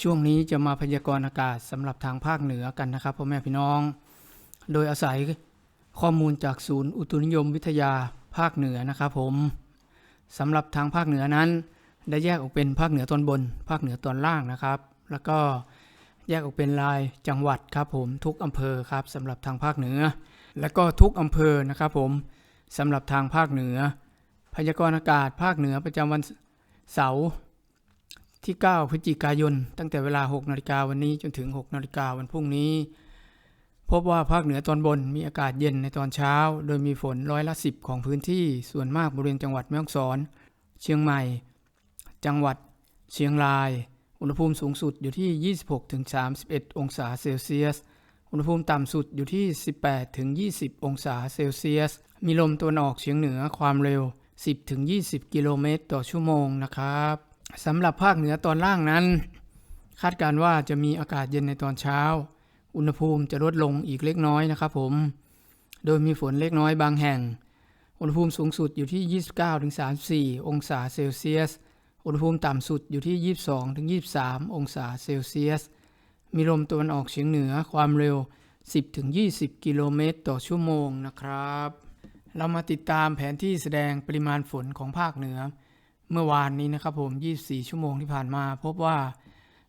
ช่วงนี้จะมาพยากรณ์อากาศสำหรับทางภาคเหนือกันนะครับพ่อแม่พี่น้อง โดยอาศัยข้อมูลจากศูนย์อุตุนิยมวิทยาภาคเหนือนะครับผมสำหรับทางภาคเหนือนั้น ได้แยกออกเป็นภาคเหนือตอนบน ภาคเหนือตอนล่างนะครับ แล้วก็แยกออกเป็นรายจังหวัดครับผมทุกอำเภอครับสำหรับทางภาคเหนือ แล้วก็ทุกอำเภอนะครับผมสำหรับทางภาคเหนือ พยากรณ์อากาศภาคเหนือประจำวันเสาร์ ที่ 9 พฤศจิกายน ตั้งแต่เวลา 6 นาฬิกาวันนี้จนถึง 6 นาฬิกาวันพรุ่งนี้ พบว่าภาคเหนือตอนบนมีอากาศเย็นในตอนเช้า โดยมีฝนร้อยละ10 ของพื้นที่ส่วนมากบริเวณจังหวัดแม่ฮ่องสอน เชียงใหม่ จังหวัด เชียงราย อุณหภูมิสูงสุดอยู่ที่ 26-31 องศาเซลเซียส อุณหภูมิต่ำสุดอยู่ที่ 18-20 องศาเซลเซียส มีลมตะวันออกเฉียงเหนือความเร็ว 10-20 กิโลเมตรต่อชั่วโมงนะครับ สำหรับภาคเหนือตอนล่างนั้น คาดการว่าจะมีอากาศเย็นในตอนเช้า อุณหภูมิจะลดลงอีกเล็กน้อยนะครับผม โดยมีฝนเล็กน้อยบางแห่ง อุณหภูมิสูงสุดอยู่ที่ 29-34 องศาเซลเซียส อุณหภูมิต่ำสุดอยู่ที่ 22-23 องศาเซลเซียส มีลมตะวันออกเฉียงเหนือความเร็ว 10-20 กิโลเมตรต่อชั่วโมงนะครับ เรามาติดตามแผนที่แสดงปริมาณฝนของภาคเหนือ เมื่อวานนี้นะครับผม 24 ชั่วโมงที่ผ่านมา พบว่า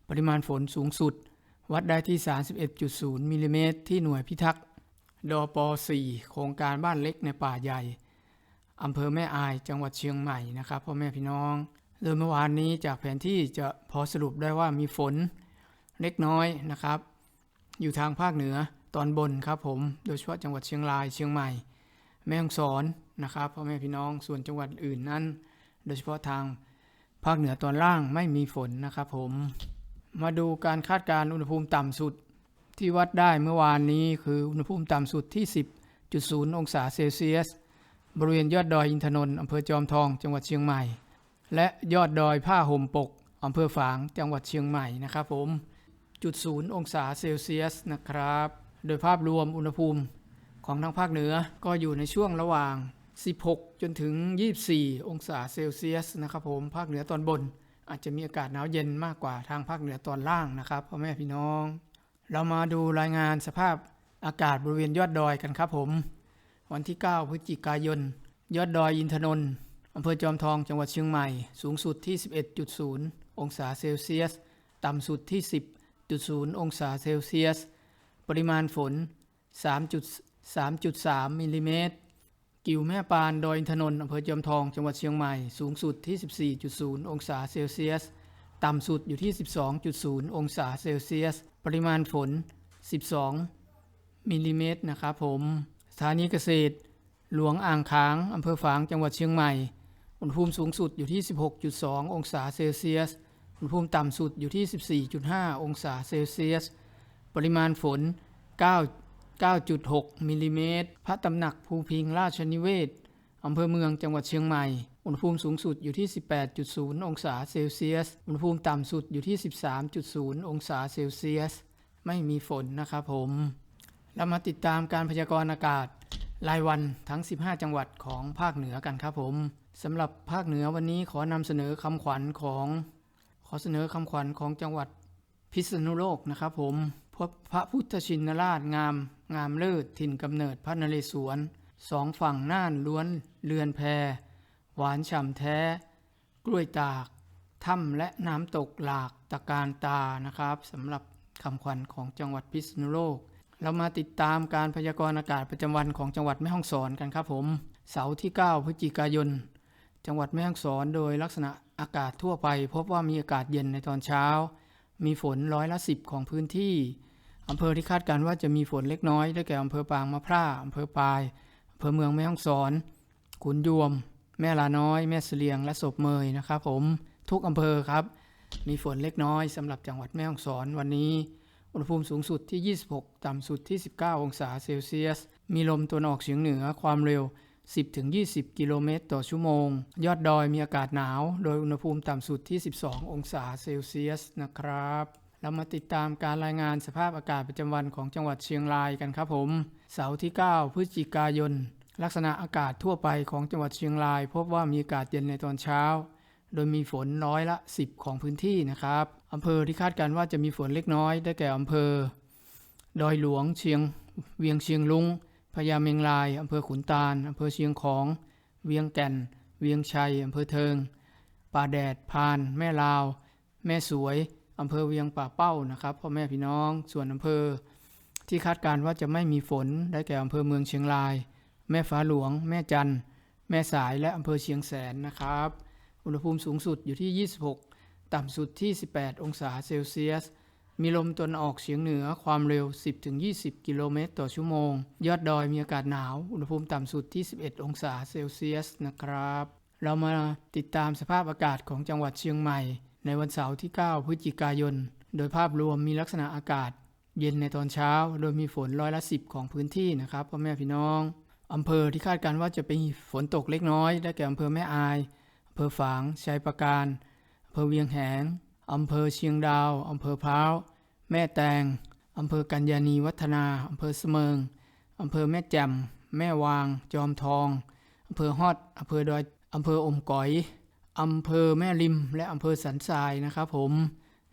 ปริมาณฝนสูงสุด วัดได้ที่ 31.0 มิลลิเมตรที่หน่วยพิทักษ์ดอป4โครงการบ้านเล็กในป่าใหญ่อำเภอแม่อายจังหวัดเชียงใหม่นะครับพ่อแม่พี่น้องโดยเมื่อวานนี้จากแผนที่จะพอสรุปได้ว่ามีฝนเล็กน้อยนะครับ อยู่ทางภาคเหนือตอนบนครับผม โดยเฉพาะจังหวัดเชียงรายเชียงใหม่ แม่ฮ่องสอนนะครับพ่อแม่พี่น้องส่วนจังหวัดอื่นนั้น โดยเฉพาะทางภาคเหนือตอนล่างไม่มีฝนนะครับผม มาดูการคาดการณ์อุณหภูมิต่ำสุดที่วัดได้เมื่อวานนี้คืออุณหภูมิต่ำสุดที่ 10.0 องศาเซลเซียส บริเวณยอดดอยอินทนนท์อำเภอจอมทองจังหวัดเชียงใหม่ และยอดดอยผ้าห่มปกอำเภอฝางจังหวัดเชียงใหม่นะครับผมจุดศูนย์องศาเซลเซียสนะครับ โดยภาพรวมอุณหภูมิของทางภาคเหนือก็อยู่ในช่วงระหว่าง 16 จนถึง 24 องศาเซลเซียสนะครับผมภาคเหนือตอนบน อาจจะมีอากาศหนาวเย็นมากกว่าทางภาคเหนือตอนล่างนะครับพ่อแม่พี่น้อง เรามาดูรายงานสภาพอากาศบริเวณยอดดอยกันครับผม วันที่ 9 พฤศจิกายน ยอดดอยอินทนนท์อำเภอจอมทองจังหวัดเชียงใหม่ สูงสุดที่ 11.0 องศาเซลเซียส ต่ำสุดที่ 10.0 องศาเซลเซียส ปริมาณฝน 3.3.3มิลลิเมตร กิวแม่ปานดอยอินทนนท์อำเภอจอมทองจังหวัดเชียงใหม่ สูงสุดที่ 14.0 องศาเซลเซียส ต่ำสุดอยู่ที่ 12.0 องศาเซลเซียส ปริมาณฝน 12 มิลลิเมตรนะครับผม สถานีเกษตร หลวงอ่างค้างอำเภอฝางจังหวัดเชียงใหม่ อุณหภูมิสูงสุดอยู่ที่ 16.2 องศาเซลเซียส อุณหภูมิต่ำสุดอยู่ที่ 14.5 องศาเซลเซียส ปริมาณฝน 9 9.6 มิลลิเมตร พระตำหนักภูพิงราชนิเวศ อำเภอเมืองจังหวัดเชียงใหม่ อุณหภูมิสูงสุดอยู่ที่ 18.0 องศาเซลเซียส อุณหภูมิต่ำสุดอยู่ที่ 13.0 องศาเซลเซียส ไม่มีฝนนะครับผม เรามาติดตามการพยากรณ์อากาศ รายวันทั้ง 15 จังหวัดของภาคเหนือกันครับผมสำหรับภาคเหนือวันนี้ขอนำเสนอคำขวัญของ ขอเสนอคำขวัญของจังหวัดพิษณุโลกนะครับผม พบพระพุทธชินราชงาม งามเลิศถิ่นกำเนิดพระนเรศวร สองฝั่งน่านล้วนเรือนแพ หวานฉ่ำแท้ กล้วยตาก ถ้ำและน้ำตกหลากตะการตานะครับสำหรับคำขวัญของจังหวัดพิษณุโลก เรามาติดตามการพยากรณ์อากาศประจำวันของจังหวัดแม่ฮ่องสอนกันครับผม เสาร์ที่ 9 พฤศจิกายน จังหวัดแม่ฮ่องสอนโดยลักษณะอากาศทั่วไป พบว่ามีอากาศเย็นในตอนเช้า มีฝนร้อยละสิบของพื้นที่ อำเภอที่คาดการณ์ว่าจะมีฝนเล็กน้อยได้แก่อำเภอปางมะพร้าวอำเภอปายอำเภอเมืองแม่ฮ่องสอนขุนยวม แม่ลาน้อย แม่เสลียง และศพเมยนะครับ ผมทุกอำเภอครับ มีฝนเล็กน้อยสำหรับจังหวัดแม่ฮ่องสอนวันนี้ อุณหภูมิสูงสุดที่ 26 ต่ำสุดที่ 19 องศาเซลเซียส มีลมตะวันออกเฉียงเหนือความเร็ว 10-20 กิโลเมตรต่อชั่วโมง ยอดดอยมีอากาศหนาว โดยอุณหภูมิต่ำสุดที่ 12 องศาเซลเซียสนะครับ เรามาติดตามการรายงานสภาพอากาศประจำวันของจังหวัดเชียงรายกันครับผม เสาร์ที่ 9 พฤศจิกายน ลักษณะอากาศทั่วไปของจังหวัดเชียงราย พบว่ามีอากาศเย็นในตอนเช้า โดยมีฝนน้อยละ 10 ของพื้นที่นะครับอำเภอที่คาดการณ์ว่าจะมีฝนเล็กน้อยได้แก่อำเภอ ดอยหลวงเชียง เวียงเชียงลุงพญาเมงรายอำเภอขุนตาลอำเภอเชียงของ เวียงแก่น เวียงชัยอำเภอเทิง ป่าแดดพาน แม่ลาว แม่สวย อำเภอเวียงป่าเป้านะครับพ่อแม่พี่น้อง ส่วนอำเภอที่คาดการณ์ว่าจะไม่มีฝนได้แก่อำเภอเมืองเชียงราย แม่ฟ้าหลวง แม่จันแม่สายและอำเภอเชียงแสนนะครับ อุณหภูมิสูงสุดอยู่ที่ 26 ต่ำสุดที่ 18 องศาเซลเซียส มีลมตะวันออกเฉียงเหนือความเร็ว 10-20 กิโลเมตรต่อชั่วโมง ยอดดอยมีอากาศหนาว อุณหภูมิต่ำสุดที่ 11 องศาเซลเซียสนะครับ เรามาติดตามสภาพอากาศของจังหวัดเชียงใหม่ ในวันเสาร์ที่ 9 พฤศจิกายน โดยภาพรวมมีลักษณะอากาศ เย็นในตอนเช้า โดยมีฝนร้อยละ 10 ของพื้นที่นะครับพ่อแม่พี่น้องอำเภอที่คาดการณ์ว่าจะเป็นฝนตกเล็กน้อย ได้แก่อำเภอแม่อายอำเภอฝางชัยประการอำเภอเวียงแหงอำเภอเชียงดาวอำเภอพร้าวแม่แตงอำเภอกัญญานีวัฒนาอำเภอเสมิงอำเภอแม่แจ่มแม่วาง จอมทองอำเภอฮอดอำเภอดอยอำเภออมก๋อย อำเภอแม่ริม และอำเภอสันทรายนะครับผม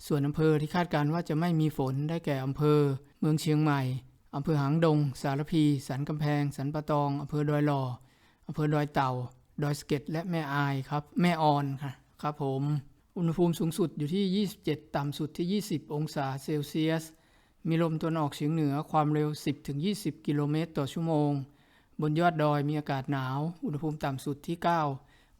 ส่วนอำเภอที่คาดการณ์ว่าจะไม่มีฝนได้แก่อำเภอ เมืองเชียงใหม่อำเภอหางดง สารพี สันกำแพง สันปะตองอำเภอดอยหล่ออำเภอดอยเต่า ดอยสเก็ดและแม่อายครับ แม่ออนค่ะครับผม อุณหภูมิสูงสุดอยู่ที่ 27 ต่ำสุดที่ 20 องศาเซลเซียส มีลมตะวันออกเฉียงเหนือความเร็ว 10-20 กิโลเมตรต่อชั่วโมง บนยอดดอยมีอากาศหนาว อุณหภูมิต่ำสุดที่ 9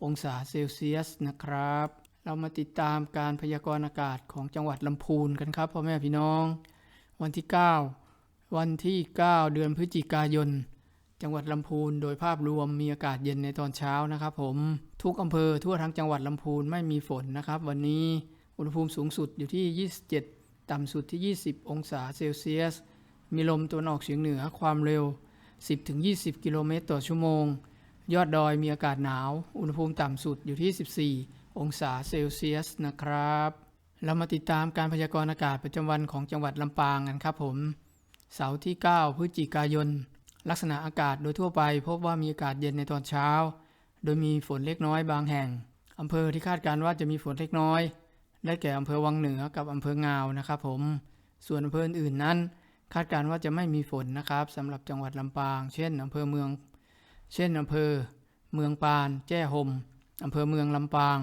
องศาเซลเซียสนะครับ เรามาติดตามการพยากรณ์อากาศของจังหวัดลำพูนกันครับพ่อแม่พี่น้อง วันที่ 9 วันที่ 9 เดือนพฤศจิกายน จังหวัดลำพูนโดยภาพรวมมีอากาศเย็นในตอนเช้านะครับผม ทุกอำเภอทั่วทั้งจังหวัดลำพูนไม่มีฝนนะครับ วันนี้อุณหภูมิสูงสุดอยู่ที่ 27 ต่ำสุดที่ 20 องศาเซลเซียส มีลมตะวันออกเฉียงเหนือความเร็ว 10-20 กิโลเมตรต่อชั่วโมง ยอดดอยมีอากาศหนาว อุณหภูมิต่ำสุดอยู่ที่ 14 องศาเซลเซียสนะครับ เรามาติดตามการพยากรณ์อากาศประจำวันของจังหวัดลำปางกันครับผม เสาร์ที่ 9 พฤศจิกายน ลักษณะอากาศโดยทั่วไปพบว่ามีอากาศเย็นในตอนเช้า โดยมีฝนเล็กน้อยบางแห่งอำเภอที่คาดการณ์ว่าจะมีฝนเล็กน้อย ได้แก่อำเภอวังเหนือกับอำเภองาวนะครับผม ส่วนอำเภออื่นนั้น คาดการณ์ว่าจะไม่มีฝนนะครับสำหรับจังหวัดลำปาง เช่นอำเภอเมือง เช่นอำเภอ เมืองปาน แจ้ห่มอำเภอเมืองลำปาง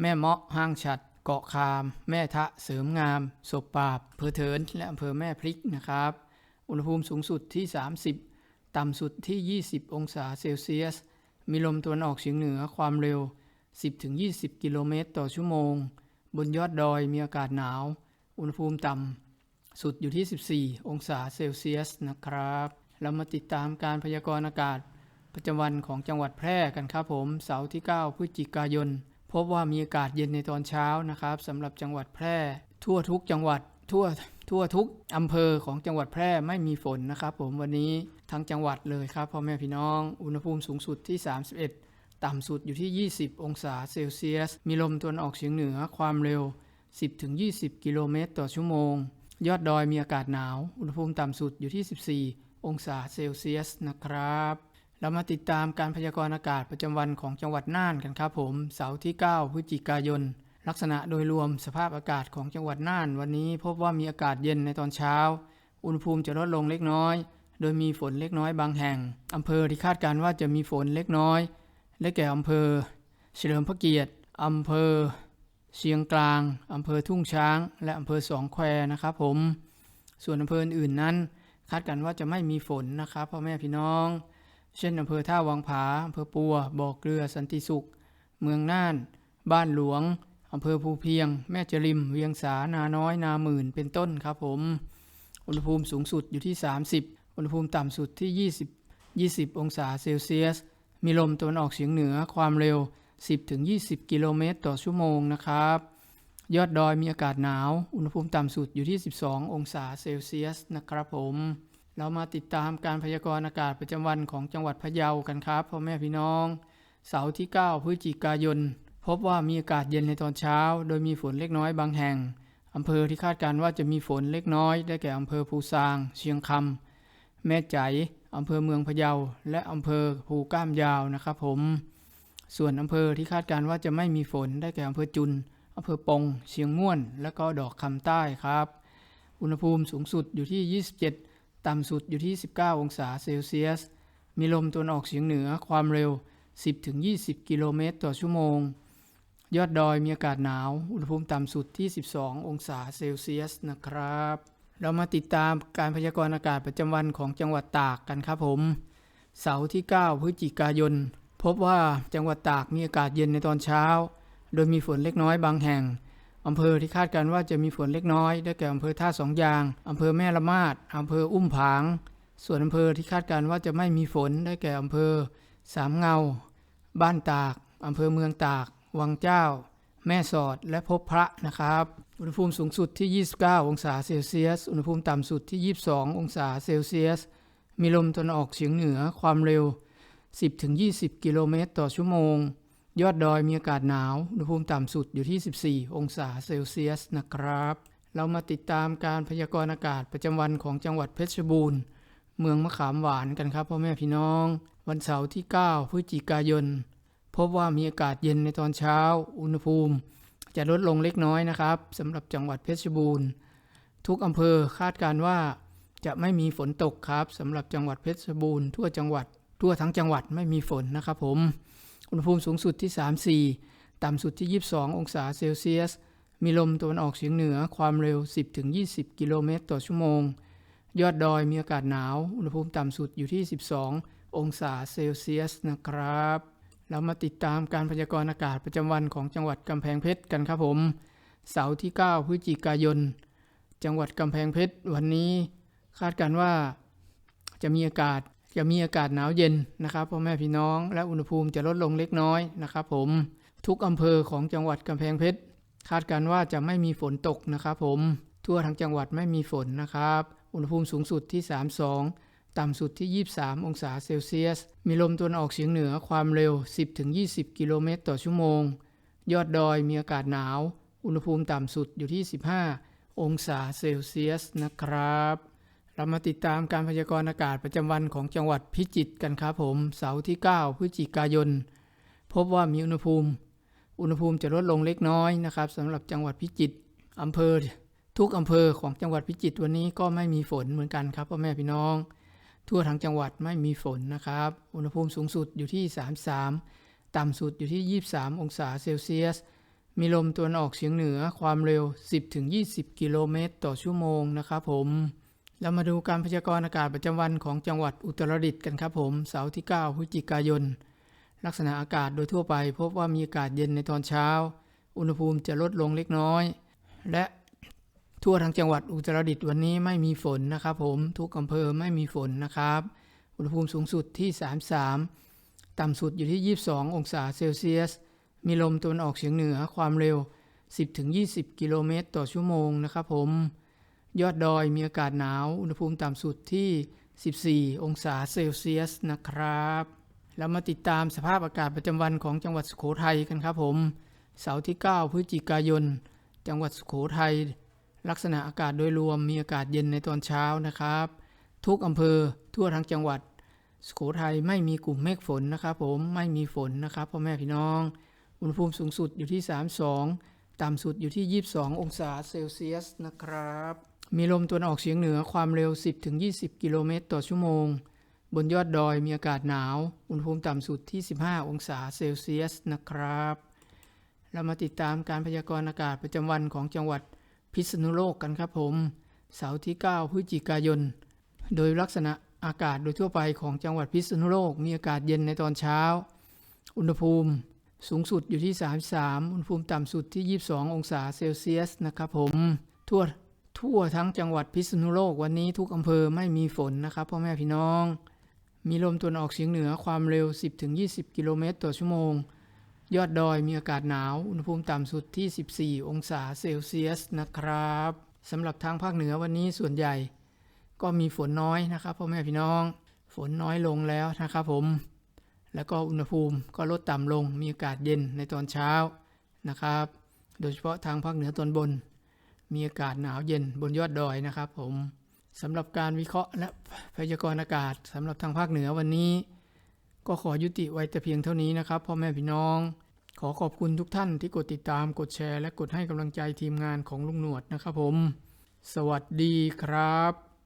แม่เมาะห้างฉัด เกาะคาม แม่ทะเสริมงามศพปราบอำเภอเถินและอำเภอแม่พริกนะครับ อุณหภูมิสูงสุดที่ 30 ต่ำสุดที่ 20 องศาเซลเซียส มีลมตะวันออกเฉียงเหนือความเร็ว 10-20 กิโลเมตรต่อชั่วโมง บนยอดดอยมีอากาศหนาว อุณหภูมิต่ำสุดอยู่ที่ 14 องศาเซลเซียสนะครับ เรามาติดตามการพยากรณ์อากาศ ประจำวันของจังหวัดแพร่กันครับผมเสาร์ที่ 9 พฤศจิกายน พบว่ามีอากาศเย็นในตอนเช้านะครับสำหรับจังหวัดแพร่ ทั่วทุกจังหวัดทั่วทั่วทุกอำเภอของจังหวัดแพร่ไม่มีฝนนะครับ ผมวันนี้ทั้งจังหวัดเลยครับพ่อแม่พี่น้อง อุณหภูมิสูงสุดที่ 31 ต่ำสุดอยู่ที่ 20 องศาเซลเซียส มีลมตะวันออกเฉียงเหนือความเร็ว 10-20 กิโลเมตรต่อชั่วโมง ยอดดอยมีอากาศหนาว อุณหภูมิต่ำสุดอยู่ที่ 14 องศาเซลเซียสนะครับ เรามาติดตามการพยากรณ์อากาศประจำวันของจังหวัดน่านกันครับผม เสาร์ที่ 9 พฤศจิกายน ลักษณะโดยรวมสภาพอากาศของจังหวัดน่าน วันนี้พบว่ามีอากาศเย็นในตอนเช้า อุณหภูมิจะลดลงเล็กน้อย โดยมีฝนเล็กน้อยบางแห่งอำเภอที่คาดการว่าจะมีฝนเล็กน้อยได้แก่อำเภอ เฉลิมพระเกียรติอำเภอ เชียงกลางอำเภอทุ่งช้าง และอำเภอสองแควนะครับผม ส่วนอำเภออื่นนั้น คาดกันว่าจะไม่มีฝนนะครับพ่อแม่พี่น้อง เช่นอำเภอท่าวังผาอำเภอปัวบ่อเกลือสันติสุข เมืองน่าน บ้านหลวงอำเภอภูเพียง แม่จริม เวียงสานาน้อยนาหมื่นเป็นต้นครับผม อุณหภูมิสูงสุดอยู่ที่ 30 อุณหภูมิต่ำสุดที่ 20 20 องศาเซลเซียส มีลมตะวันออกเฉียงเหนือความเร็ว 10-20 กิโลเมตรต่อชั่วโมงนะครับ ยอดดอยมีอากาศหนาว อุณหภูมิต่ำสุดอยู่ที่ 12 องศาเซลเซียสนะครับผม เรามาติดตามการพยากรณ์อากาศประจำวันของจังหวัดพะเยากันครับพ่อแม่พี่น้อง เสาร์ที่ 9 พฤศจิกายน พบว่ามีอากาศเย็นในตอนเช้า โดยมีฝนเล็กน้อยบางแห่งอำเภอที่คาดการณ์ว่าจะมีฝนเล็กน้อย ได้แก่อำเภอภูซาง เชียงคำแม่ใจอำเภอเมืองพะเยา และอำเภอภูก้ามยาวนะครับผม ส่วนอำเภอที่คาดการณ์ว่าจะไม่มีฝนได้แก่อำเภอจุนอำเภอปง เชียงม่วน และก็ดอกคำใต้ครับ อุณหภูมิสูงสุดอยู่ที่ 27 ต่ำสุดอยู่ที่ 19 องศาเซลเซียส มีลมตะวันออกเฉียงเหนือความเร็ว 10-20 กิโลเมตรต่อชั่วโมง ยอดดอยมีอากาศหนาว อุณหภูมิต่ำสุดที่ 12 องศาเซลเซียสนะครับ เรามาติดตามการพยากรณ์อากาศประจำวันของจังหวัดตากกันครับผม เสาร์ที่ 9 พฤศจิกายน พบว่าจังหวัดตากมีอากาศเย็นในตอนเช้า โดยมีฝนเล็กน้อยบางแห่ง อำเภอที่คาดการณ์ว่าจะมีฝนเล็กน้อย ได้แก่อำเภอท่าสองยาง อำเภอแม่ละมาดอำเภออุ้มผาง ส่วนอำเภอที่คาดการณ์ว่าจะไม่มีฝน ได้แก่อำเภอสามเงา บ้านตาก อำเภอเมืองตาก วังเจ้า แม่สอด และพบพระนะครับ อุณหภูมิสูงสุดที่ 29 องศาเซลเซียส อุณหภูมิต่ำสุดที่ 22 องศาเซลเซียส มีลมตะวันออกเฉียงเหนือ ความเร็ว 10-20 กิโลเมตรต่อชั่วโมง ยอดดอยมีอากาศหนาวอุณหภูมิต่ำสุดอยู่ที่ 14 องศาเซลเซียสนะครับ เรามาติดตามการพยากรณ์อากาศประจำวันของจังหวัดเพชรบูรณ์ เมืองมะขามหวานกันครับพ่อแม่พี่น้อง วันเสาร์ที่ 9 พฤศจิกายน พบว่ามีอากาศเย็นในตอนเช้า อุณหภูมิ จะลดลงเล็กน้อยนะครับสำหรับจังหวัดเพชรบูรณ์ ทุกอำเภอคาดการว่าจะไม่มีฝนตกครับสำหรับจังหวัดเพชรบูรณ์ทั่วจังหวัดทั่วทั้งจังหวัดไม่มีฝนนะครับผม อุณหภูมิสูงสุดที่ 34 ต่ำสุดที่ 22 องศาเซลเซียส มีลมตะวันออกเฉียงเหนือความเร็ว 10-20 กิโลเมตรต่อชั่วโมง ยอดดอยมีอากาศหนาว อุณหภูมิต่ำสุดอยู่ที่ 12 องศาเซลเซียสนะครับ เรามาติดตามการพยากรณ์อากาศประจำวันของจังหวัดกำแพงเพชรกันครับผม เสาร์ที่ 9 พฤศจิกายน จังหวัดกำแพงเพชรวันนี้ คาดการณ์ว่าจะมีอากาศ จะมีอากาศหนาวเย็นนะครับพ่อแม่พี่น้องและอุณหภูมิจะลดลงเล็กน้อยนะครับ ผมทุกอำเภอของจังหวัดกำแพงเพชรคาดการว่าจะไม่มีฝนตกนะครับผมทั่วทั้งจังหวัดไม่มีฝนนะครับ อุณหภูมิสูงสุดที่ 32 ต่ำสุดที่ 23 องศาเซลเซียส มีลมตะวันออกเฉียงเหนือความเร็ว 10-20 กิโลเมตรต่อชั่วโมง ยอดดอยมีอากาศหนาว อุณหภูมิต่ำสุดอยู่ที่ 15 องศาเซลเซียสนะครับ เรามาติดตามการพยากรณ์อากาศประจำวันของจังหวัดพิจิตรกันครับผม เสาร์ที่ 9 พฤศจิกายน พบว่ามีอุณหภูมิ อุณหภูมิจะลดลงเล็กน้อยนะครับสำหรับจังหวัดพิจิตรอำเภอ ทุกอำเภอของจังหวัดพิจิตรวันนี้ก็ไม่มีฝนเหมือนกันครับพ่อแม่พี่น้อง ทั่วทั้งจังหวัดไม่มีฝนนะครับ อุณหภูมิสูงสุดอยู่ที่ 33 ต่ำสุดอยู่ที่ 23 องศาเซลเซียส มีลมตะวันออกเฉียงเหนือความเร็ว 10-20 กิโลเมตรต่อชั่วโมงนะครับผม เรามาดูการพยากรณ์อากาศประจำวันของจังหวัดอุตรดิตถ์กันครับผมเสาร์ที่ 9 พฤศจิกายน ลักษณะอากาศโดยทั่วไป พบว่ามีอากาศเย็นในตอนเช้า อุณหภูมิจะลดลงเล็กน้อย และทั่วทั้งจังหวัดอุตรดิตถ์วันนี้ไม่มีฝนนะครับผมทุกอำเภอไม่มีฝนนะครับ อุณหภูมิสูงสุดที่ 33 ต่ำสุดอยู่ที่ 22 องศาเซลเซียส มีลมตะวันออกเฉียงเหนือความเร็ว 10-20 กิโลเมตรต่อชั่วโมงนะครับผม ยอดดอยมีอากาศหนาว อุณหภูมิต่ำสุดที่ 14 องศาเซลเซียสนะครับเรามาติดตามสภาพอากาศประจำวันของจังหวัดสุโขทัยกันครับผม เสาร์ที่ 9 พฤศจิกายน จังหวัดสุโขทัยลักษณะอากาศโดยรวมมีอากาศเย็นในตอนเช้านะครับ ทุกอำเภอทั่วทั้งจังหวัด สุโขทัยไม่มีกลุ่มเมฆฝนนะครับ ผมไม่มีฝนนะครับพ่อแม่พี่น้อง อุณหภูมิสูงสุดอยู่ที่ 32 ต่ำสุดอยู่ที่ 22 องศาเซลเซียสนะครับ มีลมตะวันออกเฉียงเหนือความเร็ว 10-20 กิโลเมตรต่อชั่วโมง บนยอดดอยมีอากาศหนาว อุณหภูมิต่ำสุดที่ 15 องศาเซลเซียสนะครับ เรามาติดตามการพยากรณ์อากาศประจำวันของจังหวัดพิษณุโลกกันครับผม เสาร์ที่ 9 พฤศจิกายน โดยลักษณะอากาศโดยทั่วไปของจังหวัดพิษณุโลกมีอากาศเย็นในตอนเช้า อุณหภูมิสูงสุดอยู่ที่ 33 อุณหภูมิต่ำสุดที่ 22 องศาเซลเซียสนะครับผม ทั่ว ทั่วทั้งจังหวัดพิษณุโลกวันนี้ทุกอำเภอไม่มีฝนนะครับพ่อแม่พี่น้อง มีลมตะวันออกเฉียงเหนือความเร็ว 10-20 กิโลเมตรต่อชั่วโมง ยอดดอยมีอากาศหนาวอุณหภูมิต่ำสุดที่ 14 องศาเซลเซียสนะครับสำหรับทางภาคเหนือวันนี้ส่วนใหญ่ ก็มีฝนน้อยนะครับพ่อแม่พี่น้อง ฝนน้อยลงแล้วนะครับผม แล้วก็อุณหภูมิก็ลดต่ำลงมีอากาศเย็นในตอนเช้านะครับ โดยเฉพาะทางภาคเหนือตอนบน มีอากาศหนาวเย็นบนยอดดอยนะครับผมสำหรับการวิเคราะห์และพยากรณ์อากาศสำหรับทางภาคเหนือวันนี้ ก็ขอยุติไว้แต่เพียงเท่านี้นะครับพ่อแม่พี่น้อง ขอขอบคุณทุกท่านที่กดติดตามกดแชร์ และกดให้กำลังใจทีมงานของลุงหนวดนะครับผม สวัสดีครับ